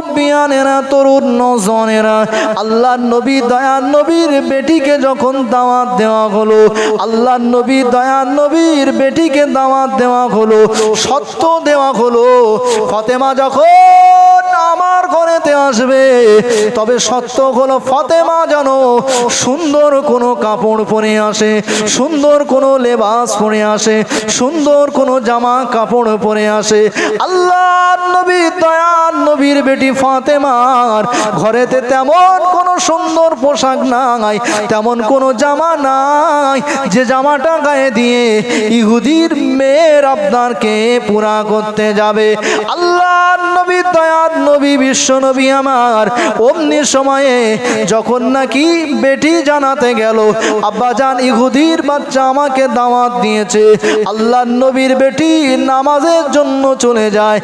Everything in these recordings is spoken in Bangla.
মুরব্বিয়ানেরা তরুণ নজনেরা, আল্লাহ নবী দয়ার নবীর বেটিকে যখন দাওয়াত দেওয়া হলো, আল্লাহ নবী দয়ার নবীর বেটিকে দাওয়াত দেওয়া হলো, সত্য দেওয়া হলো, ফতেমা যখন আমার ঘরেতে আসবে, তবে সত্য হলো ফতেমা যেন সুন্দর কোনো কাপড় পরে আসে, সুন্দর কোনো লেবাস পরে আসে, সুন্দর কোনো জামা কাপড় পরে আসে। আল্লাহ নবী দয়ার নবীর বেটি ফাতেমার ঘরেতে তেমন কোনো সুন্দর পোশাক নাই, তেমন কোনো জামা নাই। যে জামাটা গায়ে দিয়ে ইহুদির মেয়ের আবদারকে পুরা করতে যাবে। আল্লাহ নবী দয়ার নবী, বিশ্ব নবী আমার, অমনি সময়ে যখন নাকি বেটি জানাতে গেল, আব্বা জান, ইহুদির বাচ্চা আমাকে দাওয়াত দিয়েছে। আল্লাহ নবীর বেটি নামাজের জন্য চলে যায়।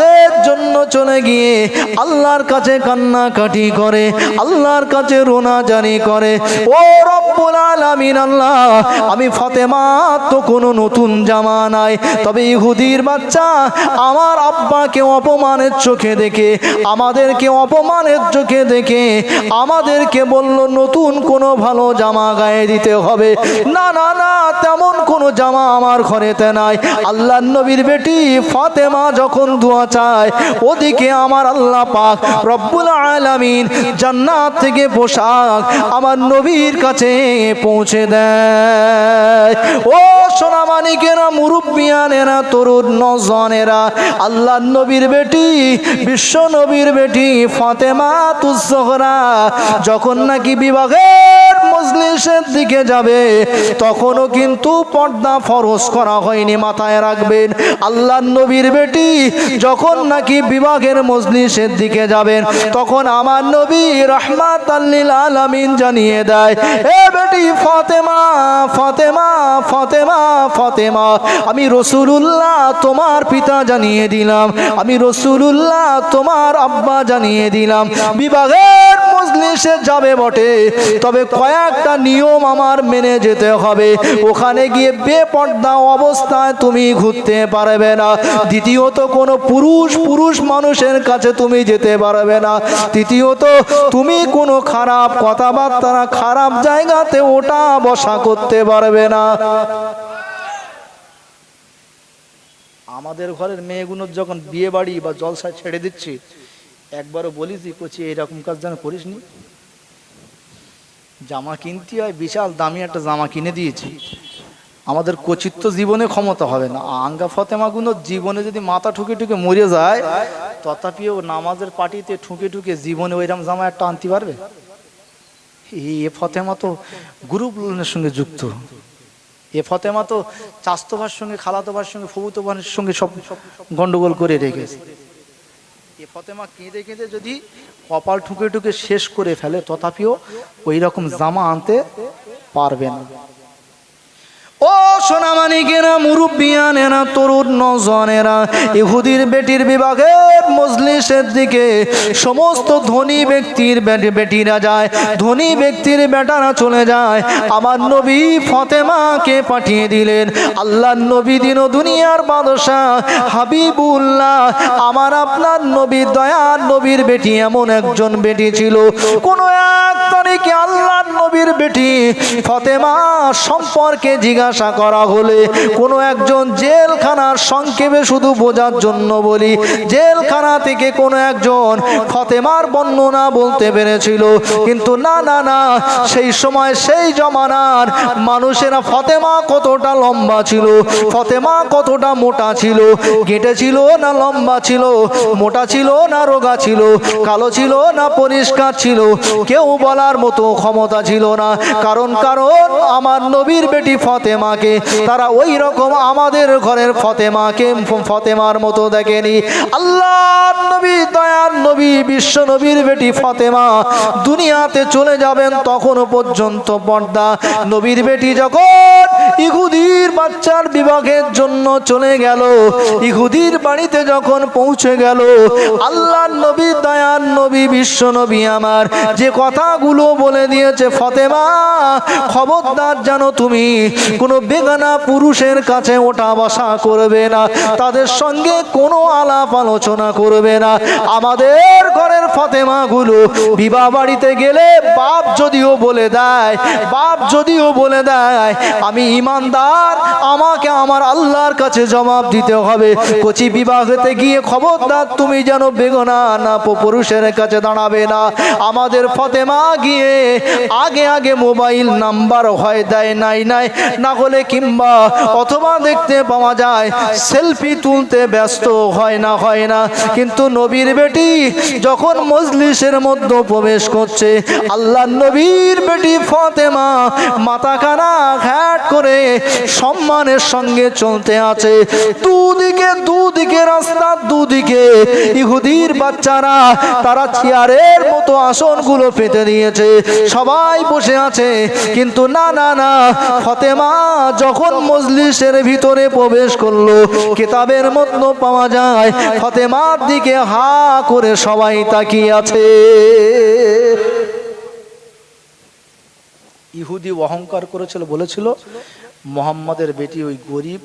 নামাজের জন্য চলে গিয়ে আল্লাহর কাছে কান্নাকাটি করে, আল্লাহর কাছে রোনা জানি করে, ও রব্বুল আলামিন আল্লাহ, আমি ফাতেমা তো কোনো নতুন জামা নাই, তবে ইহুদির বাচ্চা, আমার আব্বাকে অপমানের চোখে দেখে, আমাদেরকে অপমানের চোখে দেখে, আমাদেরকে বলল, নতুন কোনো ভালো জামা গায়ে দিতে হবে। না না না, তেমন কোনো জামা আমার ঘরেতে নাই। আল্লাহ নবীর বেটি ফাতেমা যখন দোয়া চায়। ওদিকে আমার আল্লাহ পাক রব্বুল আলামিন জান্নাত থেকে পোশাক আমার নবীর কাছে পৌঁছে দেয়। ও সোনামানিকেরা মুরব্বিয়ানেরা, তরুণ নজনেরা আল্লাহ নবীর বেটি, বিশ্ব নবীর বেটি ফাতেমা তুজহরা যখন নাকি বিভাগের মজলিসের দিকে যাবে, তখনও কিন্তু পর্দা ফরজ করা হয়নি, মাথায় রাখবেন। আল্লাহ নবীর বেটি যখন নাকি বিবাহের মজলিসের দিকে যাবেন, তখন আমার নবী রহমাত আলমিন জানিয়ে দেয়, এ বেটি ফতেমা ফতেমা ফতেমা ফতেমা, আমি রসুলুল্লাহ তোমার পিতা জানিয়ে দিলাম, আমি রসুলুল্লাহ তোমার আব্বা জানিয়ে দিলাম, বিভাগের মজলিসে যাবে বটে। তবে কয়েকটা নিয়ম আমার মেনে যেতে হবে। ওখানে গিয়ে বেপর্দা অবস্থায় তুমি ঘুরতে পারবে না। দ্বিতীয়ত, কোনো পুরুষ পুরুষ মানুষের কাছে তুমি যেতে পারবে না। তৃতীয়ত, তুমি কোনো খারাপ কথাবার্তা খারাপ জায়গাতে ওটা বসা করতে পারবে না। আমাদের ঘরের মেয়েগুলোর যখন বিয়ে বাড়ি বা জলসা ছেড়ে দিচ্ছি একবারও বলিস কচি এইরকম কাজ যেন করিস নি। জামা কিনতে হয়, বিশাল দামি একটা জামা কিনে দিয়েছি। আমাদের কচিত্ব জীবনে ক্ষমতা হবে না। আঙ্গা ফতেমাগুলো জীবনে যদি মাথা ঠুকে ঠুকে মরে যায়, তথাপিও নামাজের পার্টিতে ঠুকে ঠুকে জীবনে ওইরকম জামা একটা আনতে পারবে? এ ফতেমা তো গ্রুপ লোনের সঙ্গে যুক্ত। এ ফতেমা তো চাস্তভার সঙ্গে খালাতোভার সঙ্গে ফবুতোভার সঙ্গে সব গন্ডগোল করে রেখেছে। ফতেমা কেঁদে কেঁদে যদি কপাল ঠুকে ঠুকে শেষ করে ফেলে, তথাপিও ওই রকম জামা আনতে পারবে না ও সোনামানিকেরা, মুরব্বিয়ানেরা, তরুণ নজনেরা, ইহুদির বেটির বিভাগের মজলিসের দিকে সমস্ত ধনী ব্যক্তির বেটি- বেটিরা যায়, ধনী ব্যক্তির বেটারা চলে যায়। আমার নবী ফতেমাকে পাঠিয়ে দিলেন। আল্লাহ নবী দিন দুনিয়ার বাদশাহ হাবিবুল্লাহ। আমার আপনার নবী দয়ার নবীর বেটি এমন একজন বেটি ছিল। কোনো এক তারিখে আল্লাহর নবীর বেটি ফতেমা সম্পর্কে জিজ্ঞাসা করা হলে, কোনো একজন জেলখানার সংক্ষেপে শুধু বোঝার জন্য বলি, জেলখানা থেকে কোনো একজন ফতেমার বর্ণনা বলতে পেরেছিল। কিন্তু না না না, সেই সময় সেই জমানার মানুষেরা ফতেমা কতটা লম্বা ছিল, ফতেমা কতটা মোটা ছিল গেটে ছিল না লম্বা ছিল, মোটা ছিল না রোগা ছিল, কালো ছিল না পরিষ্কার ছিল, কেউ বলার মতো ক্ষমতা ছিল না। কারণ কারণ আমার নবীর বেটি ফতেমাকে, তারা ওই রকম আমাদের ঘরের ফতেমাকে, ফতেমার মতো দেখেনি। আল্লাহ নবী, দয়ার নবী, বিশ্ব নবীর বেটি ফতেমা দুনিয়াতে চলে যাবেন তখনও পর্যন্ত পর্দা। নবীর বেটি যখন ইহুদির বাচ্চার বিভাগের জন্য চলে গেল, ইহুদির বাড়িতে যখন পৌঁছে গেল, আল্লাহ নবী, দয়ার নবী, বিশ্ব নবী আমার, যে কথাগুলো বলে দিয়েছে, ফতেমা, খবরদার জানো তুমি, কোনো বেগানা পুরুষের কাছে ওঠা বসা করবে না। তাদের সঙ্গে কোনো আলাপ আলোচনা করবে না। আমাদের ঘরের ফতেমা গুলো বিবাহ বাড়িতে গেলে বাপ যদিও বলে দেয়, বাপ যদিও বলে দেয়, আমি ইমানদার, আমাকে আমার আল্লাহর কাছে জবাব দিতে হবে। কচি বিবাহতে গিয়ে খবরদার, তুমি যেন বেগনা না পুরুষের কাছে দাঁড়াবে না। আমাদের ফতেমা গিয়ে আগে আগে মোবাইল নাম্বার হয়, দেয় নাই নাই, না হলে কিংবা অথবা দেখতে পাওয়া যায়, সেলফি তুলতে ব্যস্ত হয় না হয় না। কিন্তু নবীর বেটি যখন মজলিসের মধ্যে প্রবেশ করছে, আল্লাহ নবীর বেটি ফতেমা মাথা কানা ঘ্যাট করে সম্মানের সঙ্গে চলতে আছে। দুদিকে দুদিকে রাস্তা, দুদিকে ইহুদির বাচ্চারা, তারা চেয়ারের মতো আসনগুলো পেতে দিয়েছে সবাই বসে আছে, কিন্তু না না না, ফতেমা যখন মজলিসের ভিতরে প্রবেশ করল, কিতাবের মধ্যে পাওয়া যায় ফতেমার দিকে হা করে সবাই তাকিয়ে আছে। ইহুদি অহংকার করেছিল, বলেছিল, মোহাম্মদের বেটি ওই গরিব,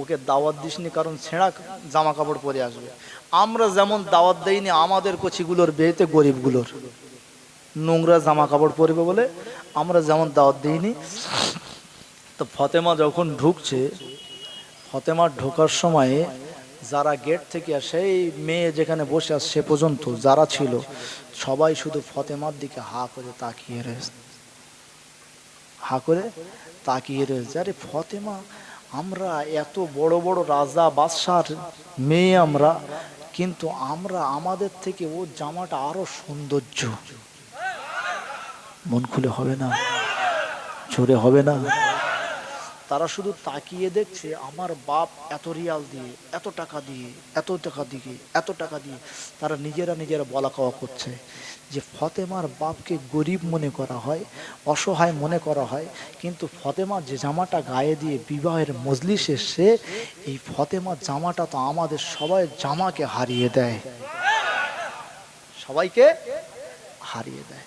ওকে দাওয়াত দিসনি কারণ ছেঁড়া জামা কাপড় পরে আসবে। আমরা যেমন দাওয়াত দেইনি, আমাদের কচিগুলোর বিয়েতে গরিবগুলোর। নোংরা জামা কাপড় পরবে বলে আমরা যেমন দাওয়াত দিইনি। তো ফতেমা যখন ঢুকছে, ফতেমা ঢোকার সময়ে যারা গেট থেকে সেই মেয়ে যেখানে বসে আছে সে পর্যন্ত যারা ছিল, সবাই শুধু ফতেমার দিকে হা করে তাকিয়ে রয়েছে। হা করে তাকিয়ে রয়েছে। আরে ফতেমা, আমরা এত বড় বড় রাজা বাদশার মেয়ে আমরা, কিন্তু আমরা আমাদের থেকে ও জামাটা আরও সৌন্দর্য। মন খুলে হবে না, জোরে হবে না। তারা শুধু তাকিয়ে দেখছে আমার বাপ এত রিয়াল দিয়ে, এত টাকা দিয়ে, এত টাকা দিয়ে, এত টাকা দিয়ে তারা নিজেরা নিজেরা বলা কওয়া করছে যে ফতেমার বাপকে গরিব মনে করা হয়, অসহায় মনে করা হয়, কিন্তু ফতেমার যে জামাটা গায়ে দিয়ে বিবাহের মজলিসে সে এই ফতেমার জামাটা তো আমাদের সবাই জামাকে হারিয়ে দেয়। সবাইকে হারিয়ে দেয়।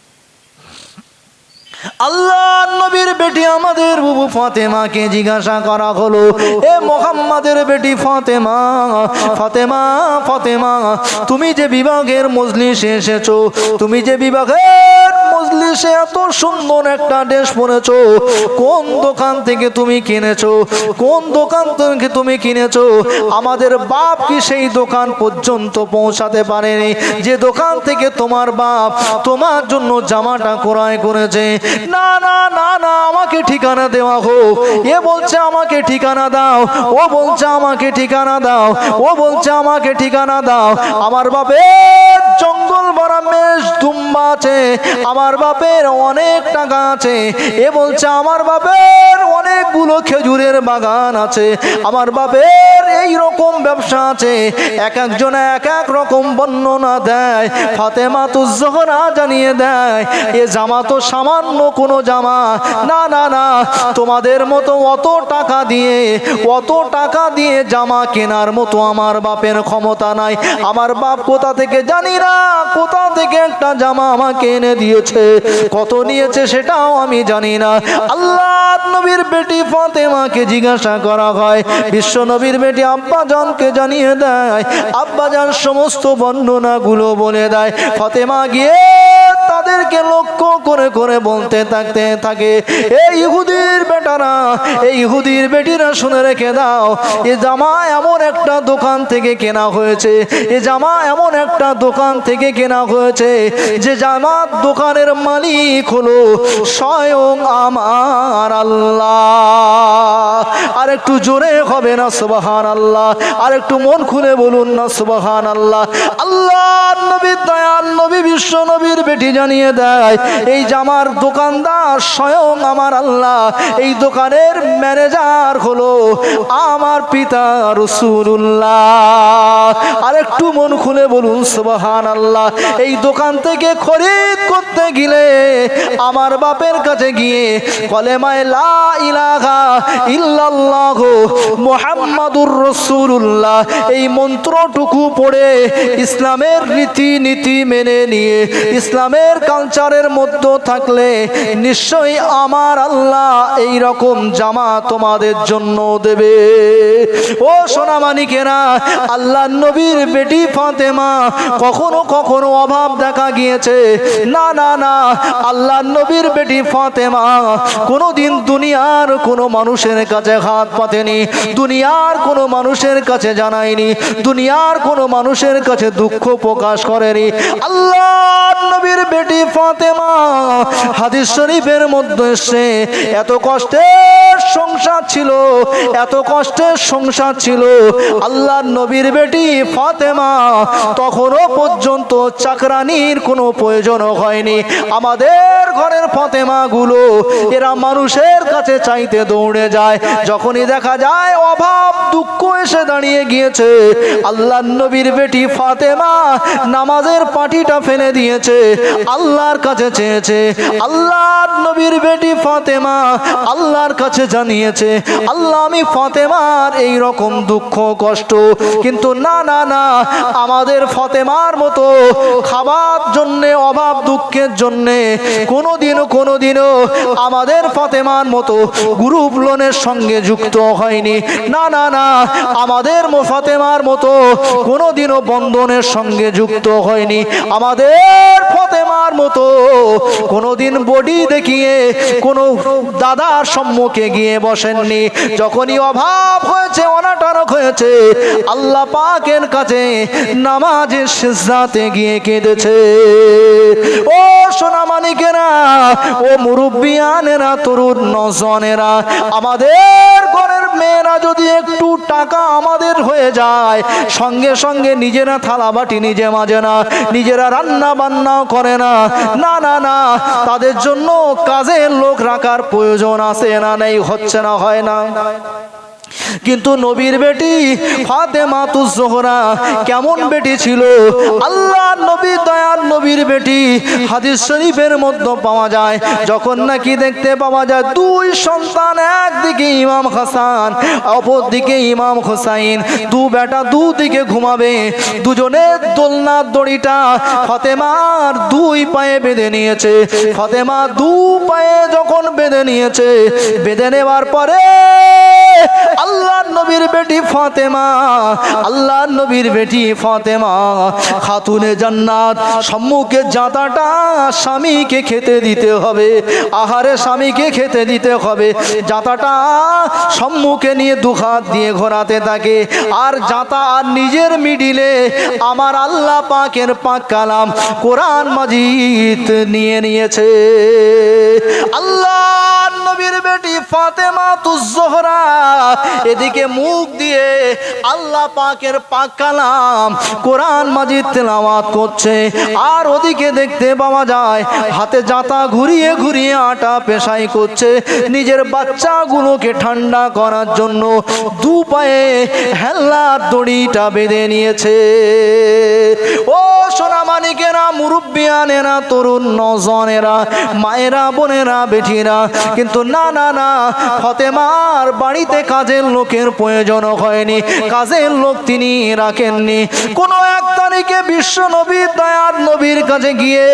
আল্লাহ নবীর বেটি আমাদের বুবু ফাতেমাকে জিজ্ঞাসা করা হলো, এ মোহাম্মদের বেটি ফাতেমা ফাতেমা ফাতেমা, তুমি যে বিভাগের মজলিসে এসেছ, তুমি যে বিভাগের মজলিসে এত সুন্দর একটা ড্রেস পরেছো, কোন দোকান থেকে তুমি কিনেছো, কোন দোকান থেকে তুমি কিনেছো, আমাদের বাপ কি সেই দোকান পর্যন্ত পৌঁছাতে পারেনি? যে দোকান থেকে তোমার বাপ তোমার জন্য জামাটা ক্রয় করেছে। না না না না, আমাকে ঠিকানা দেওয়া হোক। এ বলছে আমাকে ঠিকানা দাও। ও বলছে আমাকে ঠিকানা দাও। ও বলছে আমাকে ঠিকানা দাও। আমার বাপের জঙ্গল ভরা মেষ দুম্বা আছে। আমার বাপের অনেক টাকা আছে। এ বলছে আমার বাপের অনেকগুলো খেজুরের বাগান আছে। আমার বাপের এই রকম ব্যবসা আছে। এক একজন এক এক রকম বর্ণনা দেয়। ফাতেমা তো জহরা জানিয়ে দেয়, এ জামা তো সামান্য কোনো জামা। না না না তোমাদের মতো অত টাকা দিয়ে, অত টাকা দিয়ে জামা কেনার মতো আমার বাপের ক্ষমতা নাই। আমার বাপ কোথা থেকে জানি না, কোথা থেকে একটা জামা আমাকে এনে দিয়েছে, কত নিয়েছে সেটাও আমি জানি না। আল্লাহ নবীর বেটি ফাতেমাকে জিজ্ঞাসা করা হয়, বিশ্ব নবীর বেটি আব্বা জানকে জানিয়ে দেয় আব্বা জান সমস্ত বর্ণনাগুলো বলে দেয়। ফাতেমা গিয়ে তাদেরকে লক্ষ্য করে করে বলতে থাকতে থাকে এই ইহুদির বেটারা, এই ইহুদির বেটিরা শুনে রেখে দাও, এ জামা এমন একটা দোকান থেকে কেনা হয়েছে, এ জামা এমন একটা দোকান থেকে কেনা হয়েছে, যে জামার দোকানের মালিক হলো স্বয়ং আমার আল্লাহ। আর একটু জোরে হবে না সুবাহান আল্লাহ আর একটু মন খুলে বলুন না সুবাহান আল্লাহ আল্লাহ নবী দয়াল নবী, বিশ্ব নবীর বেটি জানিয়ে দেয়, এই জামার দোকানদার স্বয়ং আমার আল্লাহ, এই দোকানের ম্যানেজার হলো আমার পিতা রসুল্লাহ আর একটু মন খুলে বলুন সুবাহান আল্লাহ এই দোকান থেকে খরিদ করতে গেলে আমার বাপের কাছে গিয়ে কলেমায় লা ইলাহা ইল্লাল্লাহ মুহাম্মাদুর রাসূলুল্লাহ। এই মন্ত্রটুকু পড়ে ইসলামের রীতি নীতি মেনে নিয়ে, ইসলামের কালচারের মধ্যে থাকলে নিশ্চয়ই আমার আল্লাহ এই রকম জামা তোমাদের জন্য দেবে। ও সোনামানিকেরা আল্লাহ নবীর বেটি ফাতেমা, কখনো কখনো অভাব দেখা গিয়েছে। না না না আল্লাহ নবীর বেটি ফাতেমা, কোনোদিন দুনিয়ার কোনো মানুষের কাছে হাত পাতেনি, দুনিয়ার কোনো মানুষের কাছে জানায়নি, দুনিয়ার কোনো মানুষের কাছে দুঃখ প্রকাশ করেনি। আল্লাহ নবীর বেটি ফাতেমা হাদিস শরীফের মধ্যে এসে এত কষ্টের সংসার ছিল, এত কষ্টের সংসার ছিল। আল্লাহ নবীর বেটি ফাতেমা তখনও পর্যন্ত চাকরানির কোনো প্রয়োজন হয়নি। আমাদের ঘরের ফাতেমা গুলো এরা মানুষের কাছে চাইতে দৌড়ে যায়। যখনই দেখা যায় অভাব, দুঃখ এসে দাঁড়িয়ে গিয়েছে আল্লাহ নবীর বেটি ফাতেমা নামাজের পাটিটা ফেলে দিয়েছে। আল্লাহর কাছে চেয়েছে আল্লাহ নবীর বেটি ফাতেমা আল্লাহর কাছে জানিয়েছে, আল্লাহ, আমি ফাতেমার এই রকম দুঃখ, কষ্ট, কিন্তু না না না, আমাদের ফতেমার মতো খাবার জন্যে, অভাব দুঃখের জন্যে কোনোদিনও কোনোদিনও আমাদের ফতেমার মতো গ্রুপ লোনের সঙ্গে যুক্ত হয়নি। না না না, আমাদের ফতেমার মতো কোনোদিনও বন্ধনের সঙ্গে যুক্ত হয়নি। আমাদের ফতেমার মতো কোনোদিন বডি দেখিয়ে কোনো দাদার সম্মুখে গিয়ে বসেননি। যখনই অভাব হয়েছে, অনাটনক হয়েছে, আল্লাহ পাকের কাছে নামাজের সিজদাতে গিয়ে কেঁদেছে। ও সোনামানিকেরা ও মুরব্বিয়ানেরা, তরুণ নজনেরা, আমাদের ঘরের মেয়েরা যদি একটু টাকা আমাদের হয়ে যায়, সঙ্গে সঙ্গে নিজেরা থালা বাটি নিজে মাজে না, নিজেরা রান্না বান্নাও করে না না না, তাদের জন্য কাজের লোক রাখার প্রয়োজন আছে না নেই হচ্ছে না হয় না। কিন্তু নবীর বেটি ফাতেমা তু জোহরা কেমন বেটি ছিল? আল্লাহ নবী দয়ার নবীর বেটি হাদিস শরীফের মধ্যে পাওয়া যায়। যখন নাকি দেখতে পাওয়া যায় দুই সন্তান, একদিকে ইমাম হাসান অপর দিকে ইমাম হোসাইন। দু বেটা দুদিকে ঘুমাবে। দুজনের দোলনার দড়িটা ফতেমার দুই পায়ে বেঁধে নিয়েছে। ফতেমা দু পায়ে যখন বেঁধে নিয়েছে, বেঁধে নেওয়ার পরে আল্লাহ নবীর বেটি ফাতেমা আল্লাহ নবীর বেটি ফাতেমা। খাতুনে জান্নাত, সম্মুখে জাতাটা স্বামীকে খেতে দিতে হবে, আহারে স্বামীকে খেতে দিতে হবে। জাতাটা সম্মুখে নিয়ে দুহাত দিয়ে ঘোরাতে থাকে। আর জাতা আর নিজের মিডিলে আমার আল্লাহ পাকের পাক কালাম কোরআন মাজিদ নিয়ে নিয়েছে। আল্লাহ নবীর বেটি ফাতেমা তুজোহরা এদিকে মুখ দিয়ে আল্লাহ পাকের পাক কালাম কোরআন মাজিদ তেলাওয়াত করছে। আর ওদিকে দেখতে পাওয়া যায়, হাতে জাতা ঘুরিয়ে ঘুরিয়ে আটা পেশাই করছে। নিজের বাচ্চাগুলোকে ঠান্ডা করার জন্য দু পায়ে হেল্লার দড়িটা বেঁধে নিয়েছে। ও সোনামানিকেরা মুরব্বিয়ানেরা, তরুণ নজনেরা, মায়েরা বোনেরা বেঠিরা কিন্তু না না না, ফতেমার বাড়িতে কাজের লোকের প্রয়োজন হয়নি কাজের লোক তিনি রাখেননি। কোন এক তারিখে বিশ্ব নবীর দয়ার নবীর কাছে গিয়ে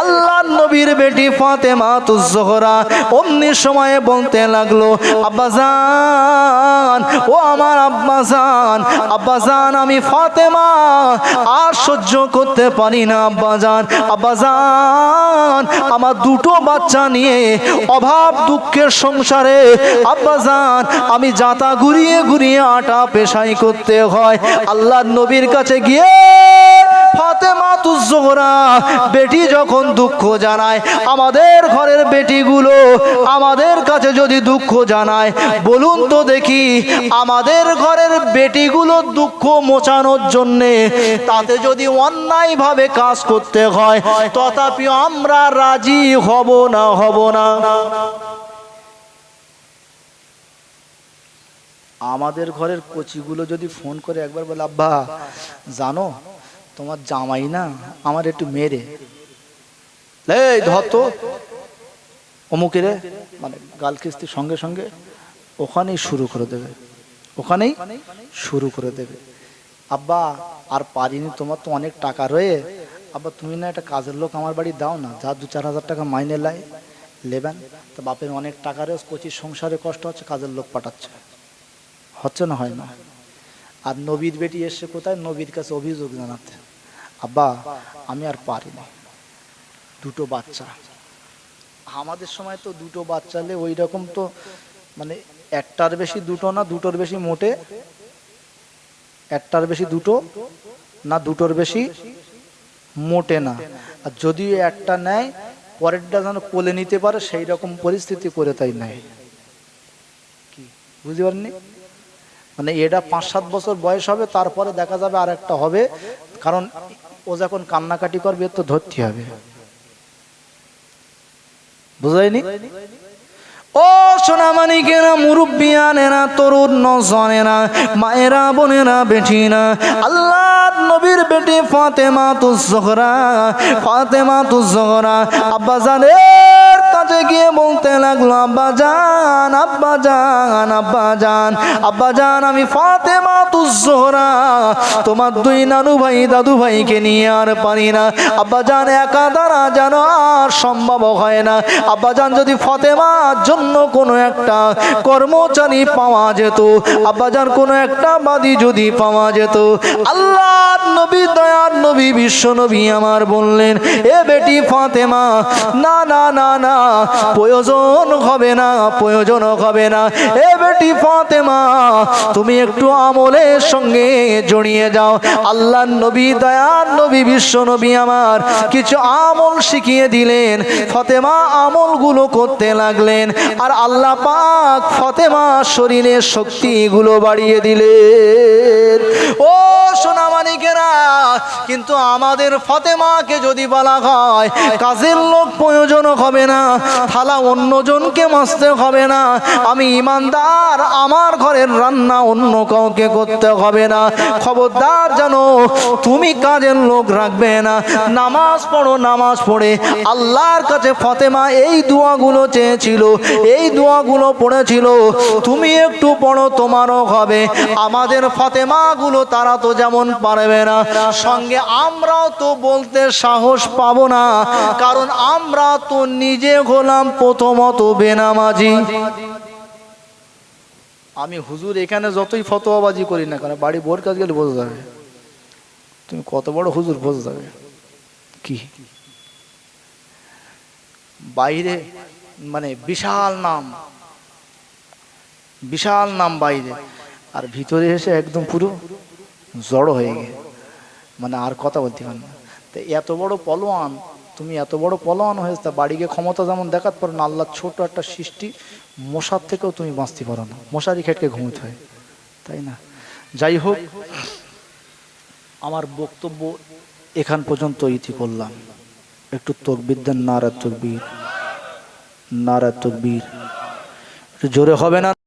আল্লাহ নবীর বেটি ফাতেমা তুজোহরা অমনি সময়ে বলতে লাগল আব্বাজান ও আমার আব্বাজান আব্বাজান আমি ফাতেমা আর সহ্য করতে পারি না আব্বাজান আব্বাজান আমার দুটো বাচ্চা নিয়ে অভাব দুঃখের সংসারে আব্বাজান আমি জাতা ঘুরিয়ে ঘুরিয়ে আটা পেশাই করতে হয়। আল্লাহ নবীর কাছে গিয়ে ফাতেমা তুজোহরা বেটি যখন দুঃখ জানায়, আমাদের ঘরের বেটিগুলো আমাদের কাছে যদি দুঃখ জানায়, বলুন তো দেখি আমাদের ঘরের বেটিগুলো দুঃখ মোচানোর জন্যে তাতে যদি অন্যায়ভাবে কাজ করতে হয় তথাপি আমরা রাজি হব না হব না। আমাদের ঘরের কচিগুলো যদি ফোন করে একবার বলে, আব্বা, জানো, তোমার জামাই না আমার একটু মেরে। ধর তো। অমুকেরে মানে গাল কিস্তি সঙ্গে সঙ্গে ওখানেই শুরু করে দেবে। ওখানেই শুরু করে দেবে। আব্বা, আর পারিনি তোমার তো অনেক টাকা রয়ে। আব্বা, তুমি না একটা কাজের লোক আমার বাড়ি দাও না। যা দু চার হাজার টাকা মাইনে লাই, লেবেন। তো বাপের অনেক টাকা রয়ে, কচির সংসারে কষ্ট হচ্ছে, কাজের লোক পাঠাচ্ছে। হচ্ছে না হয় না। আর নবীর বেটি এসে কোথায়? নবীর কাছে অভিযোগ জানাতে। আব্বা, আমি আর পারি না। দুটো বাচ্চা। আমাদের সময় তো দুটো বাচ্চা ওই রকম তো মানে একটার বেশি দুটো না, দুটোর বেশি মোটে? একটার বেশি দুটো না, দুটোর বেশি মোটে না? আর যদিও একটা নেয়, পরেরটা যেন কোলে নিতে পারে, সেই রকম পরিস্থিতি করে তাই নেয়। কি? বুঝতে পারেননি? মানে এটা পাঁচ সাত বছর বয়স হবে, তারপরে দেখা যাবে আর একটা হবে, কারণ ও যখন কান্নাকাটি করবে তো ধরতে হবে। বুঝাইনি? ও সোনামানি কেনা সোনামানিকেরা, মুরব্বিয়ানেরা, তরুণ নজনেরা, মায়েরা, বোনেরা বেঠিনা আল্লাহ নবীর বেটি ফাতেমা তু জোহরা ফাতেমা তু জোহরা আব্বা কাছে গিয়ে বলতে লাগল আব্বা জান আব্বা জান আব্বা আমি ফাতেমা তু জোহরা, তোমার দুই নানু ভাই, দাদু ভাইকে নিয়ে আর পারি না। আব্বা জান একা দ্বারা যেন আর সম্ভব হয় না। আব্বা জান যদি ফতেমার জন্য কোনো একটা কর্মচারী পাওয়া যেত। আব্বাজান কোনো একটা বাদী যদি পাওয়া যেত। আল্লাহ নবী, দয়ার নবী, বিশ্ব নবী আমার বললেন, এ বেটি ফাতেমা, না না না না, প্রয়োজন হবে না, প্রয়োজন হবে না। এ বেটি ফাতেমা, তুমি একটু আমলের সঙ্গে জড়িয়ে যাও। আল্লাহ নবী, দয়ার নবী, বিশ্ব নবী আমার কিছু আমল শিখিয়ে দিলেন। ফতেমা আমলগুলো করতে লাগলেন। আর আল্লাহ পাক ফতেমা শরীরের শক্তিগুলো বাড়িয়ে দিলেন। ও সোনামানিকেরা কিন্তু আমাদের ফতেমাকে যদি বলা হয়, কাজের লোক প্রয়োজন হবে না, থালা অন্যজনকে মাসতে হবে না, আমি ইমানদার, আমার ঘরের রান্না অন্য কাউকে করতে হবে না। খবরদার জানো, তুমি কাজের লোক রাখবে না। নামাজ পড়ো, নামাজ পড়ে আল্লাহর কাছে ফতেমা এই দোয়াগুলো চেয়েছিল এই দোয়াগুলো পড়েছিল। তুমি একটু পড়ো, তোমারও হবে। আমাদের ফতেমাগুলো, তারা তো যেমন পারবে না। সঙ্গে আমরাও তো বলতে সাহস পাবো না। কারণ আমরা তো নিজে হলাম প্রথমত বেনামাজি। আমি হুজুর, এখানে যতই ফতোয়াবাজি করি না কেন, বাড়ি বোর কাজ গেলে বোঝা যাবে। তুমি কত বড় হুজুর, বোঝা যাবে। কি? বাইরে মানে বিশাল নাম। বিশাল নাম বাইরে। আর ভিতরে এসে একদম পুরো জড়ো হয়ে গে মানে আর কথা বলতে পারেন না। তো এত বড় পলোয়ান, তুমি এত বড় পলোয়ান হয়েছে তা বাড়ি গিয়ে ক্ষমতা যেমন দেখাতে পারো না আল্লাহ ছোট একটা সৃষ্টি মশার থেকেও তুমি বাঁচতে পারো না। মশারি খেটকে ঘুমোতে হয়। তাই না? যাই হোক, আমার বক্তব্য এখান পর্যন্ত ইতি করলাম। একটু তকবির দেন নারা তকবির। নারা তকবীর। জোরে হবে না?